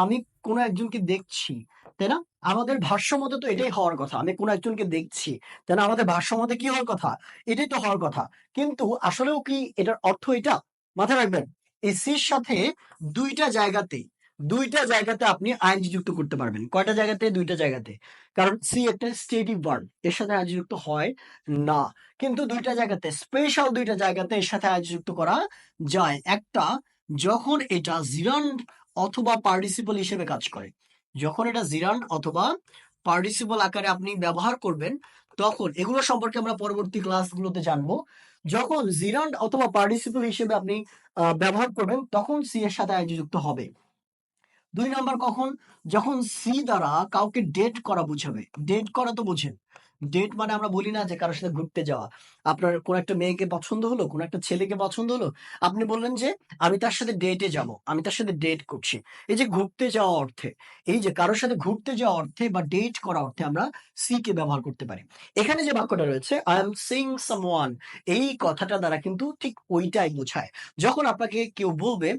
আমি কোনো একজনকে দেখছি, তাই না? আমাদের ভাষ্য মতে তো এটাই হওয়ার কথা। আমি কোনো একজনকে দেখছি, তাই না? আমাদের ভাষ্য মতে কি হওয়ার কথা? এটাই তো হওয়ার কথা। কিন্তু আসলেও কি এটার অর্থ এটা? মাথায় রাখবেন এই সির সাথে দুইটা জায়গাতে দুইটা জায়গাতে আপনি আইনজি যুক্ত করতে পারবেন। কয়টা জায়গাতে? দুইটা জায়গাতে। কারণ সি একটা স্টেটিভ ওয়ার্ড এর সাথে আইনজি যুক্ত হয় না। কিন্তু দুইটা জায়গাতে স্পেশাল দুইটা জায়গাতে এর সাথে আইনজি যুক্ত করা যায়। একটা, যখন এটা জিরান্ড অথবা পার্টিসিপল হিসেবে কাজ করে। যখন এটা জিরান্ড অথবা পার্টিসিপল আকারে আপনি ব্যবহার করবেন, তখন এগুলো সম্পর্কে আমরা পরবর্তী ক্লাসগুলোতে জানব। যখন জিরান্ড অথবা পার্টিসিপল হিসেবে আপনি ব্যবহার করবেন, তখন সি এর সাথে আইনজি যুক্ত হবে। দুই নাম্বার কখন? যখন সি দ্বারা কাউকে ডেট করা বুঝাবে। ডেট করা তো বুঝেন। ডেট মানে আমরা বলি না যে কারোর সাথে ঘুরতে যাওয়া। আপনার কোন একটা মেয়েকে পছন্দ হলো, কোন একটা ছেলেকে পছন্দ হলো, আপনি বললেন যে, আমি তার সাথে ডেটে যাব, আমি তার সাথে ডেট করছি। এই যে ঘুরতে যাওয়া অর্থে, এই যে কারোর সাথে ঘুরতে যাওয়া অর্থে বা ডেট করা অর্থে আমরা সি কে ব্যবহার করতে পারি। এখানে যে বাক্যটা রয়েছে আই এম সিং সামওয়ান এই কথাটা দ্বারা কিন্তু ঠিক ওইটাই বোঝায়। যখন আপনাকে কেউ বলবে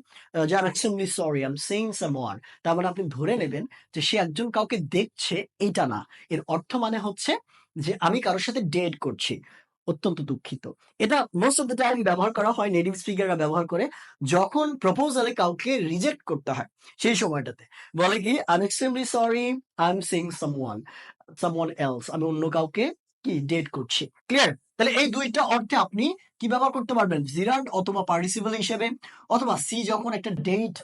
যে I extremely sorry I am seeing someone তার মানে আপনি ধরে নেবেন যে সে একজন কাউকে দেখছে, এটা না। এর অর্থ মানে হচ্ছে যে আমি কারোর সাথে ডেট করছি, অত্যন্ত দুঃখিত। এটা মোস্ট অফ দ্য টাইম ব্যবহার করা হয় নেটিভ স্পিকাররা ব্যবহার করে যখন প্রপোজালে কাউকে রিজেক্ট করতে হয় সেই সময়টাতে। বলে কি I am extremely sorry I am seeing someone someone else আমি অন্য কাউকে কি ডেট করছি? ক্লিয়ার তাহলে এই দুইটা অর্থে আপনি কি ব্যবহার করতে পারবেন? জিরান্ড অথবা পার্টিসিপল হিসেবে, অথবা সি যখন একটা ডেট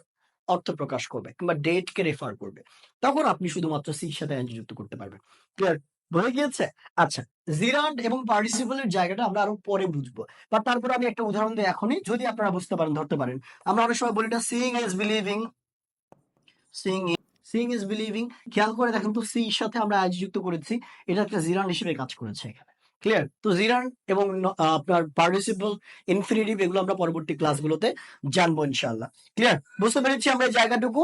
অর্থ প্রকাশ করবে কিংবা ডেট কে রেফার করবে, তখন আপনি শুধুমাত্র সির সাথে যুক্ত করতে পারবেন। ক্লিয়ার বলে গিয়েছে? আচ্ছা জিরান্ড এবং পার্টিসিপলের জায়গাটা আমরা আরও পরে বুঝব। বা তারপর আমি একটা উদাহরণ দিই এখনই, যদি আপনারা বুঝতে পারেন, ধরতে পারেন। আমরা অনেক সময় বলি না seeing is believing seeing seeing is believing খেয়াল করে দেখেন তো সি সাথে আমরা আইজি যুক্ত করেছি, এটা একটা জিরান্ড হিসেবে কাজ করেছে এখানে। ক্লিয়ার তো জিরান্ড এবং আপনার পার্টিসিপল, ইনফিনিটিভ, এগুলো আমরা পরবর্তী ক্লাসগুলোতে জানব ইনশাআল্লাহ। ক্লিয়ার বুঝতে পেরেছি আমরা জায়গাটুকু?